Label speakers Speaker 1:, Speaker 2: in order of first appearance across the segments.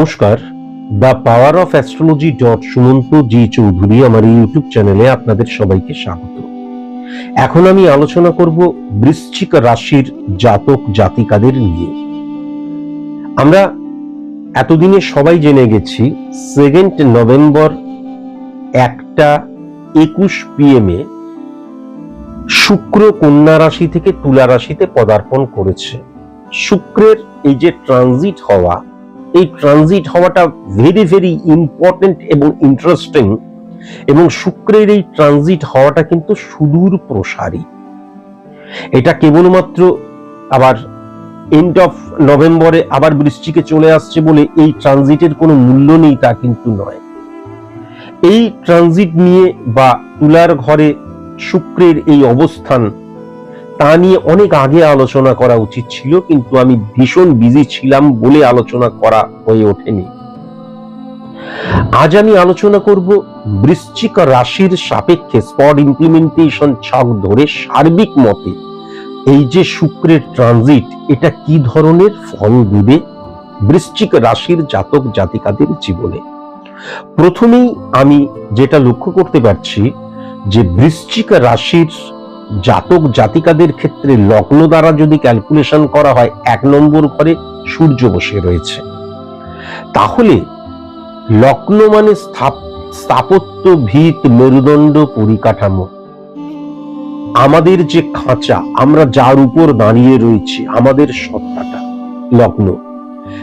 Speaker 1: নমস্কার। The power of astrology dot Sumanta G Chowdhury আমার YouTube চ্যানেলে আপনাদের সবাইকে স্বাগত। এখন আমি আলোচনা করব বৃশ্চিক রাশির জাতক জাতিকাদের নিয়ে। আমরা এতদিনে সবাই জেনে গেছি সেকেন্ড নভেম্বর একটা একুশ পিএমে শুক্র কন্যা রাশি থেকে তুলা রাশিতে পদার্পণ করেছে। শুক্রের এই যে ট্রানজিট হওয়া এই ট্রানজিট হওয়াটা ভেরি ভেরি ইম্পর্টেন্ট এবং ইন্টারেস্টিং এবং শুক্রের এই ট্রানজিট হওয়াটা কিন্তু সুদূর প্রসারী। এটা কেবলমাত্র আবার এন্ড অফ নভেম্বরে আবার বৃষ্টিকে চলে আসছে বলে এই ট্রানজিটের কোনো মূল্য নেই তা কিন্তু নয়। এই ট্রানজিট নিয়ে বা তুলার ঘরে শুক্রের এই অবস্থান তা নিয়ে অনেক আগে আলোচনা করা উচিত ছিল, কিন্তু আমি ভীষণ বিজি ছিলাম বলে আলোচনা করা হয়ে ওঠেনি। আজ আমি আলোচনা করব বৃশ্চিক রাশির সাপেক্ষে স্পট ইমপ্লিমেন্টেশন ছক ধরে সার্বিক মতে। এই যে শুক্রের ট্রানজিট এটা কি ধরনের ফল দিবে বৃশ্চিক রাশির জাতক জাতিকাদের জীবনে? প্রথমেই আমি যেটা লক্ষ্য করতে পারছি যে বৃশ্চিক রাশির জাতক জাতিকাদের ক্ষেত্রে লগ্ন দ্বারা যদি ক্যালকুলেশন করা হয়, এক নম্বর ঘরে সূর্য বসে রয়েছে। তাহলে লগ্ন মানে স্থাপত্য, ভিত, মেরুদণ্ড, পরিকাঠামো। আমাদের যে খাঁচা, আমরা যার উপর দাঁড়িয়ে রয়েছি, আমাদের সত্তাটা লগ্ন।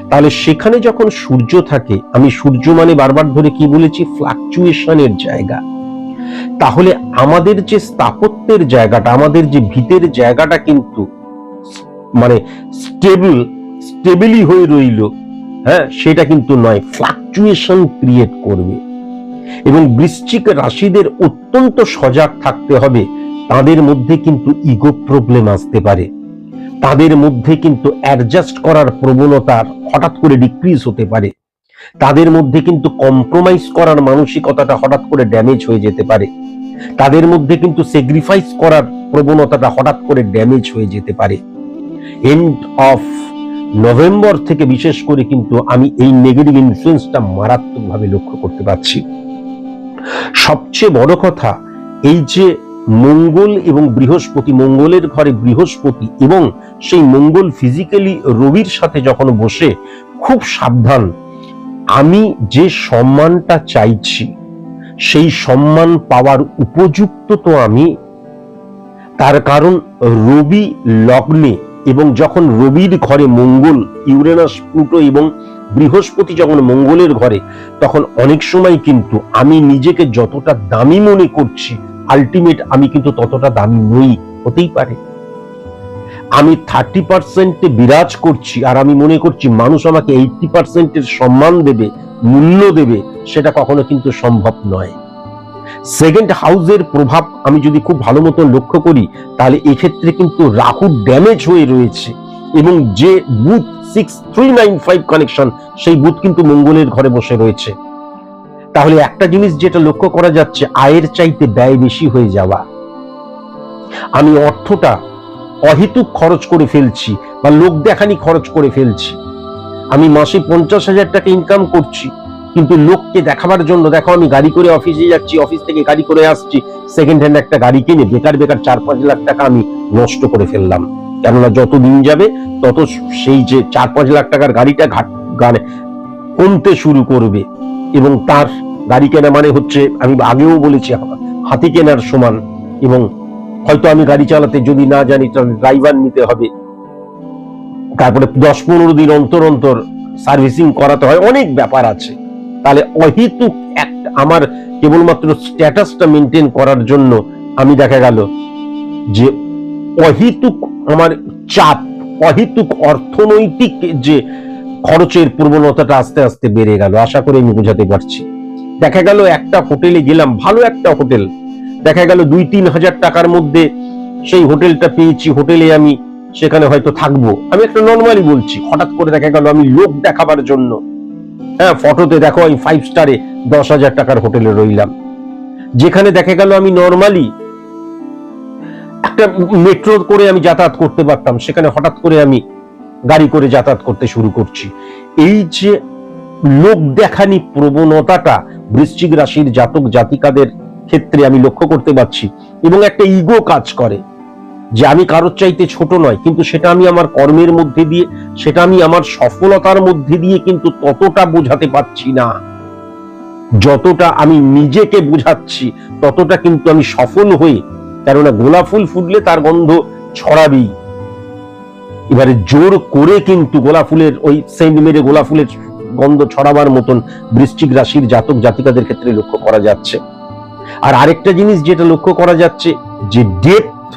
Speaker 1: তাহলে সেখানে যখন সূর্য থাকে, আমি সূর্য মানে বারবার ধরে কি বলেছি? ফ্লাকচুয়েশনের জায়গা। তাহলে আমাদের যে স্থাপত্যের জায়গাটা, আমাদের যে ভিতের জায়গাটা কিন্তু মানে স্টেবল স্টেবলি হয়ে রইল হ্যাঁ সেটা কিন্তু নয় ফ্লাকচুয়েশন ক্রিয়েট করবে। এবং বৃশ্চিক রাশিদের অত্যন্ত সজাগ থাকতে হবে, তাদের মধ্যে কিন্তু ইগো প্রবলেম আসতে পারে। তাদের মধ্যে কিন্তু অ্যাডজাস্ট করার প্রবণতা হঠাৎ করে ডিক্রিজ হতে পারে। তাদের মধ্যে কিন্তু কম্প্রোমাইজ করার মানসিকতাটা হঠাৎ করে ড্যামেজ হয়ে যেতে পারে। তাদের মধ্যে কিন্তু স্যাক্রিফাইস করার প্রবণতাটা হঠাৎ করে ড্যামেজ হয়ে যেতে পারে। এন্ড অফ নভেম্বর থেকে বিশেষ করে কিন্তু আমি এই নেগেটিভ ইনফ্লুয়েন্সটা মারাত্মকভাবে লক্ষ্য করতে পারছি। সবচেয়ে বড় কথা, এই যে মঙ্গল এবং বৃহস্পতি, মঙ্গলের ঘরে বৃহস্পতি এবং সেই মঙ্গল ফিজিক্যালি রবির সাথে যখন বসে, খুব সাবধান। আমি যে সম্মানটা চাইছি সেই সম্মান পাওয়ার উপযুক্ত তো আমি। তার কারণ রবি লগ্নে এবং যখন রবির ঘরে মঙ্গল, ইউরেনাস, প্লুটো এবং বৃহস্পতি যখন মঙ্গলের ঘরে, তখন অনেক সময় কিন্তু আমি নিজেকে যতটা দামি মনে করছি আলটিমেট আমি কিন্তু ততটা দামি নই, হতেই পারে। আমি থার্টি পার্সেন্টে বিরাজ করছি আর আমি মনে করছি মানুষ আমাকে এইটটি পার্সেন্টের সম্মান দেবে, মূল্য দেবে, সেটা কখনো কিন্তু সম্ভব নয়। সেকেন্ড হাউসের প্রভাব আমি যদি খুব ভালো মতো লক্ষ্য করি, তাহলে এক্ষেত্রে কিন্তু রাহু ড্যামেজ হয়ে রয়েছে এবং যে Budh six three nine five connection সেই বুথ কিন্তু মঙ্গলের ঘরে বসে রয়েছে। তাহলে একটা জিনিস যেটা লক্ষ্য করা যাচ্ছে, আয়ের চাইতে ব্যয় বেশি হয়ে যাওয়া। আমি অর্থটা অহেতুক খরচ করে ফেলছি বা লোক দেখানি খরচ করে ফেলছি। আমি মাসে পঞ্চাশ হাজার টাকা ইনকাম করছি, কিন্তু লোককে দেখাবার জন্য দেখো আমি গাড়ি করে অফিসে যাচ্ছি অফিস থেকে গাড়ি করে আসছি সেকেন্ড হ্যান্ড একটা গাড়ি কিনে বেকার বেকার চার পাঁচ লাখ টাকা আমি নষ্ট করে ফেললাম। কেননা যত দিন যাবে, তত সেই যে চার পাঁচ লাখ টাকার গাড়িটা ঘাট গানে কমতে শুরু করবে। এবং তার গাড়ি কেনা মানে হচ্ছে, আমি আগেও বলেছি, হাতি কেনার সমান এবং হয়তো আমি গাড়ি চালাতে যদি না জানি, তাহলে ড্রাইভার নিতে হবে। তারপরে দশ পনেরো দিন অন্তর অন্তর সার্ভিসিং করাতে হয়, অনেক ব্যাপার আছে। তাহলে অহেতুক আমার কেবলমাত্র স্ট্যাটাসটা মেনটেন করার জন্য আমি দেখা গেল যে অহেতুক আমার চাপ, অহেতুক অর্থনৈতিক যে খরচের প্রবণতাটা আস্তে আস্তে বেড়ে গেল। আশা করি আমি বোঝাতে পারছি। দেখা গেল একটা হোটেলে গেলাম, ভালো একটা হোটেল দেখা গেল দুই, তিন হাজার টাকার মধ্যে সেই হোটেলটা পেয়েছি, হোটেলে আমি সেখানে হয়তো থাকব। আমি একটা নর্মালি বলছি, হঠাৎ করে দেখা গেল আমি লোক দেখাবার জন্য। হ্যাঁ ফটোতে দেখো আমি ফাইভ স্টারে দশ হাজার টাকার হোটেলে রইলাম। যেখানে দেখা গেল আমি নর্মালি একটা মেট্রো করে আমি যাতায়াত করতে পারতাম, সেখানে হঠাৎ করে আমি গাড়ি করে যাতায়াত করতে শুরু করছি। এই যে লোক দেখানি প্রবণতাটা বৃশ্চিক রাশির জাতক জাতিকাদের ক্ষেত্রে আমি লক্ষ্য করতে পারছি এবং একটা ইগো কাজ করে যে আমি কারোর চাইতে ছোট নয়, কিন্তু সেটা আমি আমার কর্মের মধ্যে দিয়ে, সেটা আমি আমার সফলতার মধ্যে দিয়ে কিন্তু ততটা বোঝাতে পারছি না। যতটা আমি নিজেকে বোঝাচ্ছি, ততটা কিন্তু আমি সফল হয়ে কেননা গোলাপ ফুল ফুটলে তার গন্ধ ছড়াবেই। এবারে জোর করে কিন্তু গোলাপ ফুলের, ওই সেন্ট মেরে গোলাপ ফুলের গন্ধ ছড়াবার মতন বৃশ্চিক রাশির জাতক জাতিকাদের ক্ষেত্রে লক্ষ্য করা যাচ্ছে। আর আরেকটা জিনিস যেটা লক্ষ্য করা যাচ্ছে, যে ডেপথ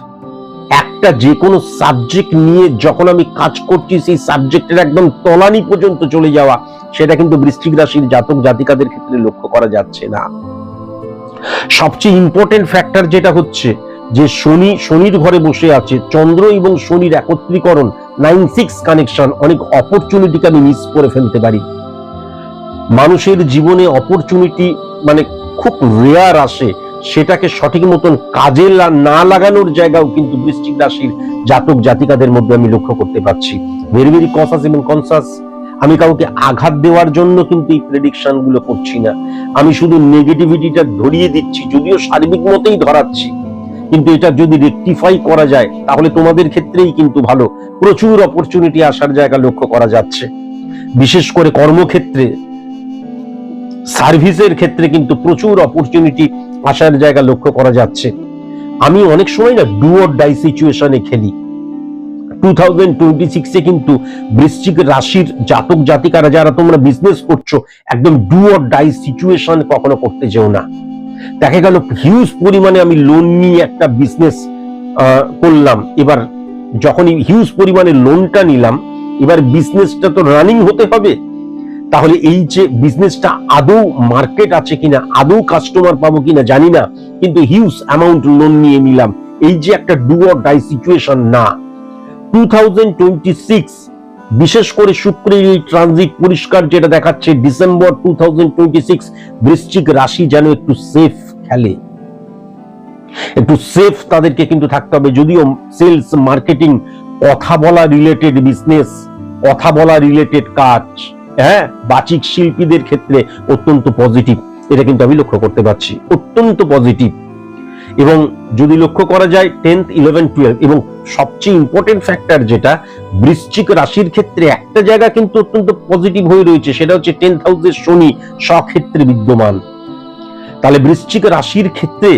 Speaker 1: একটা যে কোনো সাবজেক্ট নিয়ে যখন আমি কাজ করছি, সেই সাবজেক্টের একদম তলানি পর্যন্ত চলে যাওয়া, সেটা কিন্তু বৃশ্চিক রাশির জাতক জাতিকাদের ক্ষেত্রে লক্ষ্য করা যাচ্ছে না। সবচেয়ে ইম্পর্টেন্ট ফ্যাক্টর যেটা হচ্ছে, যে শনি, শনির ঘরে বসে আছে, চন্দ্র এবং শনির একত্রীকরণ নাইন সিক্স কানেকশন অনেক অপরচুনিটিকে আমি মিস করে ফেলতে পারি। মানুষের জীবনে অপরচুনিটি মানে খুব রেয়ার আসে। সেটাকে সঠিক মতন কাজে না লাগানোর জায়গাও কিন্তু বৃশ্চিক রাশির জাতক জাতিকাদের মধ্যে আমি লক্ষ্য করতে পারছি। ভেরি ভেরি কনসাস এবং কনসাস আমি কাউকে আঘাত দেওয়ার জন্য কিন্তু এই প্রেডিকশনগুলো করছি না। আমি শুধু নেগেটিভিটিটা ধরিয়ে দিচ্ছি, যদিও সার্বিক মতেই ধরাচ্ছি। কিন্তু এটা যদি রেকটিফাই করা যায়, তাহলে তোমাদের ক্ষেত্রেই কিন্তু ভালো। প্রচুর অপরচুনিটি আসার জায়গা লক্ষ্য করা যাচ্ছে। বিশেষ করে কর্মক্ষেত্রে সার্ভিসের ক্ষেত্রে কিন্তু প্রচুর অপরচুনিটি আসার জায়গা লক্ষ্য করা যাচ্ছে। আমি অনেক সময় না ডু অর ডাই সিচুয়েশনে খেলি। টু থাউজেন্ড টোয়েন্টি সিক্সে কিন্তু বৃশ্চিক রাশির জাতক জাতিকারা যারা তোমরা বিজনেস করছ, একদম ডু অর ডাই সিচুয়েশন কখনো করতে যেও না। দেখা গেল হিউজ পরিমাণে আমি লোন নিয়ে একটা বিজনেস করলাম। এবার যখন হিউজ পরিমাণে লোনটা নিলাম, এবার বিজনেসটা তো রানিং হতে হবে। তাহলে এই যে বিজনেসটা আদৌ মার্কেট আছে কিনা, আদৌ কাস্টমার পাবো কিনা জানি না, কিন্তু হিউজ অ্যামাউন্ট লোন নিয়ে নিলাম। এই যে একটা ডু অর ডাই সিচুয়েশন না। টু বিশেষ করে শুক্রের এই ট্রানজিট পরিষ্কার যেটা দেখাচ্ছে ডিসেম্বর টু বৃশ্চিক রাশি যেন একটু সেফ খেলে। একটু সেফ তাদেরকে কিন্তু থাকতে হবে, যদিও সেলস মার্কেটিং কথা বলা রিলেটেড বিজনেস কথা বলা রিলেটেড কাজ। হ্যাঁ বাচিক শিল্পীদের ক্ষেত্রে অত্যন্ত পজিটিভ এটা কিন্তু আমি লক্ষ্য করতে পারছি। অত্যন্ত পজিটিভ এবং যদি লক্ষ্য করা যায় টেন্থ ইলেভেন টুয়েলভ এবং সবচেয়ে ইম্পর্টেন্ট ফ্যাক্টর যেটা, বৃশ্চিক রাশির ক্ষেত্রে একটা জায়গা কিন্তু অত্যন্ত পজিটিভ হয়ে রয়েছে, সেটা হচ্ছে টেন্থ হাউসের শনি স্বক্ষেত্রে বিদ্যমান। তাহলে বৃশ্চিক রাশির ক্ষেত্রে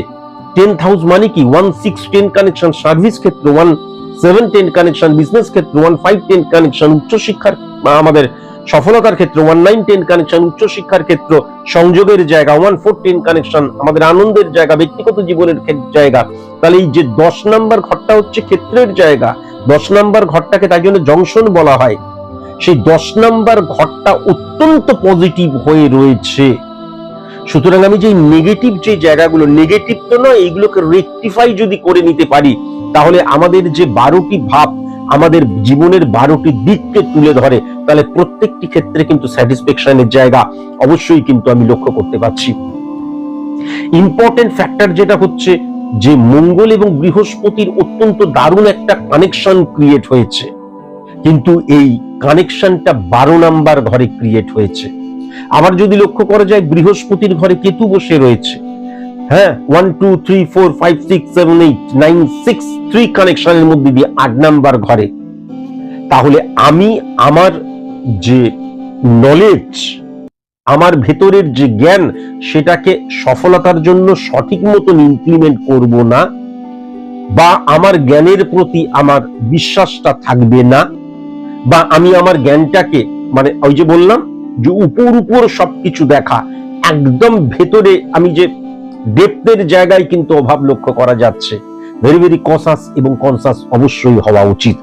Speaker 1: টেন্থ হাউস মানে কি? One six ten connection service ক্ষেত্র one seven ten connection business ক্ষেত্র ওয়ান ফাইভ টেন কানেকশন উচ্চশিক্ষার, আমাদের সফলতার ক্ষেত্র ওয়ান নাইন টেন কানেকশন উচ্চশিক্ষার ক্ষেত্র, সংযোগের জায়গা ওয়ান ফোর টেন কানেকশন আমাদের আনন্দের জায়গা, ব্যক্তিগত জীবনের জায়গা। তাহলে এই যে দশ নাম্বার ঘরটা হচ্ছে ক্ষেত্রের জায়গা, দশ নাম্বার ঘরটাকে তাই জন্য জংশন বলা হয়। সেই দশ নাম্বার ঘরটা অত্যন্ত পজিটিভ হয়ে রয়েছে। সুতরাং আমি যে নেগেটিভ যে জায়গাগুলো নেগেটিভ তো নয় এইগুলোকে রেকটিফাই যদি করে নিতে পারি, তাহলে আমাদের যে বারোটি ভাব আমাদের জীবনের বারোটি দিককে তুলে ধরে, তাহলে প্রত্যেকটি ক্ষেত্রে কিন্তু স্যাটিসফ্যাকশনের জায়গা অবশ্যই কিন্তু আমি লক্ষ্য করতে পারছি। ইম্পর্টেন্ট ফ্যাক্টর যেটা হচ্ছে যে মঙ্গল এবং বৃহস্পতির অত্যন্ত দারুণ একটা কানেকশন ক্রিয়েট হয়েছে। কিন্তু এই কানেকশনটা বারো নাম্বার ঘরে ক্রিয়েট হয়েছে। আবার যদি লক্ষ্য করা যায়, বৃহস্পতির ঘরে কেতু বসে রয়েছে। হ্যাঁ one two three four five six seven eight nine six three কানেকশনের মধ্যে দিয়ে আট নাম্বার ঘরে। তাহলে আমি আমার যে নলেজ আমার ভেতরের যে জ্ঞান, সেটাকে সফলতার জন্য সঠিক মতন ইমপ্লিমেন্ট করব না, বা আমার জ্ঞানের প্রতি আমার বিশ্বাসটা থাকবে না, বা আমি আমার জ্ঞানটাকে মানে ওই যে বললাম যে উপর উপর সবকিছু দেখা, একদম ভেতরে আমি যে ডেপথের জায়গায় কিন্তু অভাব লক্ষ্য করা যাচ্ছে। ভেরি ভেরি কনসাস এবং কনসাস অবশ্যই হওয়া উচিত।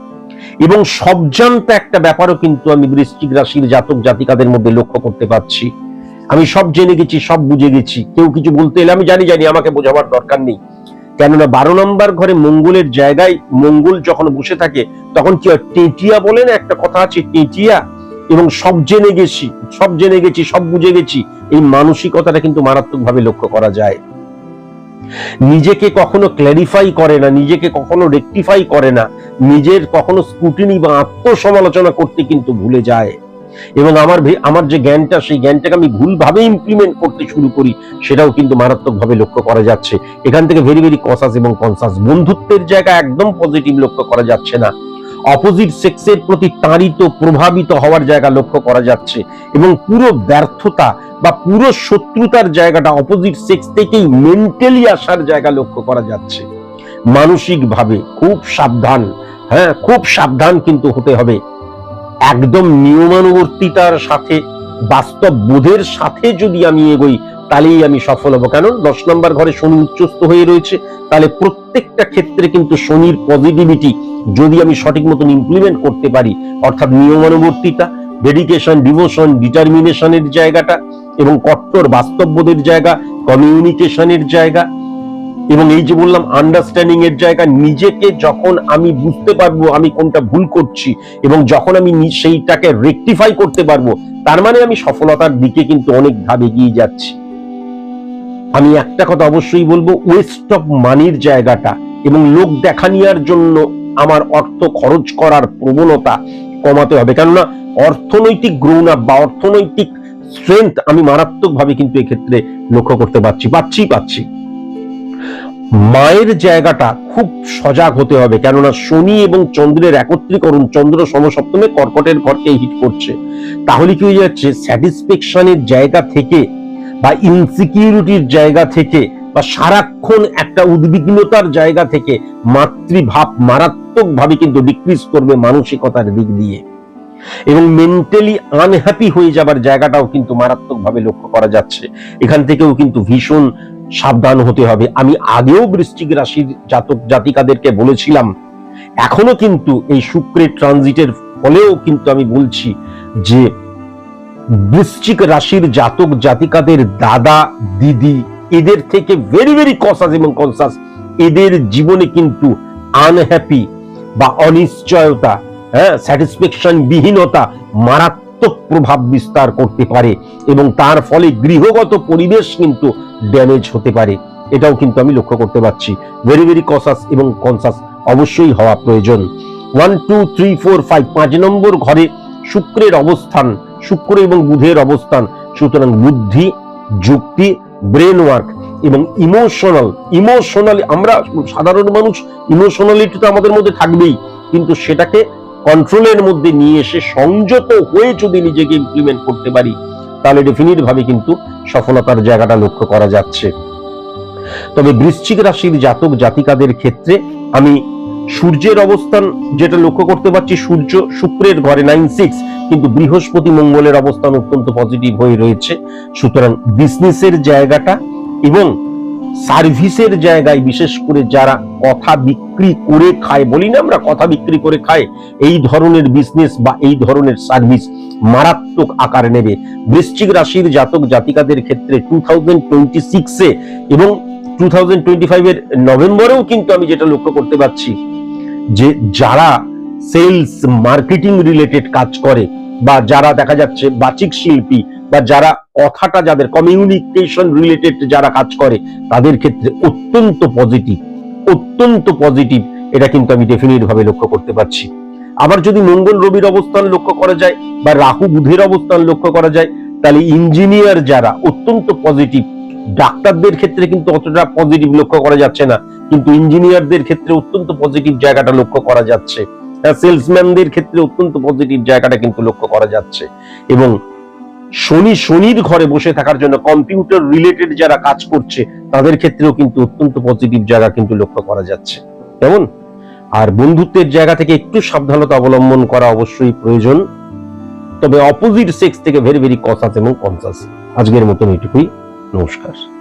Speaker 1: এবং সবজান্তা একটা ব্যাপারও কিন্তু আমি বৃশ্চিক রাশির জাতক জাতিকাদের মধ্যে লক্ষ্য করতে পারছি। আমি সব জেনে গেছি, সব বুঝে গেছি। কেউ কিছু বলতে এলে আমি জানি জানি, আমাকে বোঝাবার দরকার নেই। কেননা বারো নম্বর ঘরে মঙ্গলের জায়গায় মঙ্গল যখন বসে থাকে, তখন কি হয়? টেটিয়া বলে না একটা কথা আছে? টেটিয়া এবং সব জেনে গেছি, সব জেনে গেছি, সব বুঝে গেছি, এই মানসিকতাটা কিন্তু মারাত্মকভাবে লক্ষ্য করা যায়। নিজেকে কখনো ক্ল্যারিফাই করে না, নিজেকে কখনো রেকটিফাই করে না, নিজের কখনো স্কুটিনি বা আত্মসমালোচনা করতে কিন্তু ভুলে যায়। এবং আমার আমার যে জ্ঞানটা, সেই জ্ঞানটাকে আমি ভুলভাবে ইমপ্লিমেন্ট করতে শুরু করি, সেটাও কিন্তু মারাত্মকভাবে লক্ষ্য করা যাচ্ছে। এখান থেকে ভেরি ভেরি কসাস এবং কনসাস বন্ধুত্বের জায়গা একদম পজিটিভ লক্ষ্য করা যাচ্ছে না। অপোজিট সেক্সের প্রতি তাড়িত প্রভাবিত হওয়ার জায়গা লক্ষ্য করা যাচ্ছে এবং পুরো ব্যর্থতা বা পুরো শত্রুতার জায়গাটা অপোজিট সেক্স থেকেই মেন্টালি আসার জায়গা লক্ষ্য করা যাচ্ছে। মানসিকভাবে খুব সাবধান হ্যাঁ খুব সাবধান কিন্তু হতে হবে। একদম নিয়মানুবর্তিতার সাথে, বাস্তব বোধের সাথে যদি আমি এগোই তাহলেই আমি সফল হব। কেন দশ নম্বর ঘরে শনি উচ্চস্থ হয়ে রয়েছে, তাহলে প্রত্যেকটা ক্ষেত্রে কিন্তু শনির পজিটিভিটি যদি আমি সঠিক মতন ইমপ্লিমেন্ট করতে পারি, অর্থাৎ নিয়মানুবর্তিতা ডেডিকেশন ডিভোশন ডিটারমিনেশনের জায়গাটা এবং কট্টর বাস্তববোধের জায়গা কমিউনিকেশনের জায়গা এবং এই যে বললাম আন্ডারস্ট্যান্ডিং এর জায়গা, নিজেকে যখন আমি বুঝতে পারব আমি কোনটা ভুল করছি এবং যখন আমি সেইটাকে রেকটিফাই করতে পারব, তার মানে আমি সফলতার দিকে কিন্তু অনেক ধাপ এগিয়ে যাচ্ছি। আমি একটা কথা অবশ্যই বলব ওয়েস্ট অফ মানির জায়গাটা এবং লোক দেখানিয়ার জন্য আমার অর্থ খরচ করার প্রবণতা কমাতে হবে। কেননা অর্থনৈতিক গ্রোন আপ বা অর্থনৈতিক স্ট্রেংথ আমি মারাত্মকভাবে কিন্তু এক্ষেত্রে লক্ষ্য করতে পারছি, পাচ্ছি পাচ্ছি। মায়ের জায়গাটা খুব সজাগ হতে হবে, কেননা শনি এবং চন্দ্রের একত্রীকরণ চন্দ্র সমসপ্তমে কর্কটের ঘরকে হিট করছে। তাহলে কি হয়ে যাচ্ছে? স্যাটিসফ্যাকশনের জায়গা থেকে বা ইনসিকিউরিটির জায়গা থেকে বা সারাক্ষণ একটা উদ্বিগ্নতার জায়গা থেকে মাতৃভাব মারাত্মকভাবে কিন্তু ডিক্রিজ করবে মানসিকতার দিক দিয়ে। এবং মেন্টালি আনহ্যাপি হয়ে যাবার জায়গাটাও কিন্তু মারাত্মকভাবে লক্ষ্য করা যাচ্ছে। এখান থেকেও কিন্তু ভীষণ সাবধান হতে হবে। আমি আগেও বৃশ্চিক রাশির জাতক জাতিকাদেরকে বলেছিলাম, এখনও কিন্তু এই শুক্রের ট্রানজিটের ফলেও কিন্তু আমি বলছি যে বৃশ্চিক রাশির জাতক জাতিকাদের দাদা, দিদি, এদের থেকে ভেরি ভেরি কসাস এবং কনসাস এদের জীবনে কিন্তু আনহ্যাপি বা অনিশ্চয়তা হ্যাঁ স্যাটিসফ্যাকশন বিহীনতা মারাত্মক প্রভাব বিস্তার করতে পারে এবং তার ফলে গৃহগত পরিবেশ কিন্তু ড্যামেজ হতে পারে। এটাও কিন্তু আমি লক্ষ্য করতে পারছি। ভেরি ভেরি কসাস এবং কনসাস অবশ্যই হওয়া প্রয়োজন। One two three four five পাঁচ নম্বর ঘরে শুক্রের অবস্থান। শুক্র এবং বুধের অবস্থান, সুতরাং বুদ্ধি, যুক্তি ব্রেন ওয়ার্ক এবং ইমোশনাল ইমোশনাল আমরা সাধারণ মানুষ ইমোশনালিটি তো আমাদের মধ্যে থাকবেই, কিন্তু সেটাকে কন্ট্রোলের মধ্যে নিয়ে এসে সংযত হয়ে যদি নিজেকে ইমপ্লিমেন্ট করতে পারি, তাহলে ডেফিনিট ভাবে কিন্তু সফলতার জায়গাটা লক্ষ্য করা যাচ্ছে। তবে বৃশ্চিক রাশির জাতক জাতিকাদের ক্ষেত্রে আমি সূর্যের অবস্থান যেটা লক্ষ্য করতে পারছি, সূর্য শুক্রের ঘরে নাইন সিক্স কিন্তু বৃহস্পতি মঙ্গলের অবস্থান অত্যন্ত পজিটিভ হয়ে রয়েছে। সুতরাং বিজনেসের জায়গাটা এবং সার্ভিসের জায়গায় বিশেষ করে যারা কথা বিক্রি করে খায়, বলি না আমরা কথা বিক্রি করে খায়, এই ধরনের বিজনেস বা এই ধরনের সার্ভিস মারাত্মক আকার নেবে। বৃশ্চিক রাশির জাতক জাতিকাদের ক্ষেত্রে টু থাউজেন্ড টোয়েন্টি সিক্সে এবং টু থাউজেন্ড টোয়েন্টি ফাইভের নভেম্বরেও কিন্তু আমি যেটা লক্ষ্য করতে পারছি যে যারা সেলস মার্কেটিং রিলেটেড কাজ করে বা যারা দেখা যাচ্ছে বাচিক শিল্পী বা যারা কথাটা যাদের কমিউনিকেশন রিলেটেড যারা কাজ করে, তাদের ক্ষেত্রে অত্যন্ত পজিটিভ অত্যন্ত পজিটিভ এটা কিন্তু আমি ডেফিনেট ভাবে লক্ষ্য করতে পারছি। আবার যদি মঙ্গল রবির অবস্থান লক্ষ্য করা যায় বা রাহু বুধের অবস্থান লক্ষ্য করা যায়, তাহলে ইঞ্জিনিয়ার যারা অত্যন্ত পজিটিভ ডাক্তারদের ক্ষেত্রে কিন্তু অতটা পজিটিভ লক্ষ্য করা যাচ্ছে না। কিন্তু ইঞ্জিনিয়ারদের ক্ষেত্রে অত্যন্ত পজিটিভ জায়গাটা লক্ষ্য করা যাচ্ছে। সেলসম্যানদের ক্ষেত্রে অত্যন্ত পজিটিভ জায়গাটা কিন্তু লক্ষ্য করা যাচ্ছে। এবং শনি, শনির ঘরে বসে থাকার জন্য কম্পিউটার রিলেটেড যারা কাজ করছে, তাদের ক্ষেত্রেও কিন্তু অত্যন্ত পজিটিভ জায়গা কিন্তু লক্ষ্য করা যাচ্ছে। কেমন? আর বন্ধুত্বের জায়গা থেকে একটু সাবধানতা অবলম্বন করা অবশ্যই প্রয়োজন। তবে অপোজিট সেক্স থেকে ভেরি ভেরি কসাস এবং কনসাস আজকের মতন এইটুকুই। নমস্কার।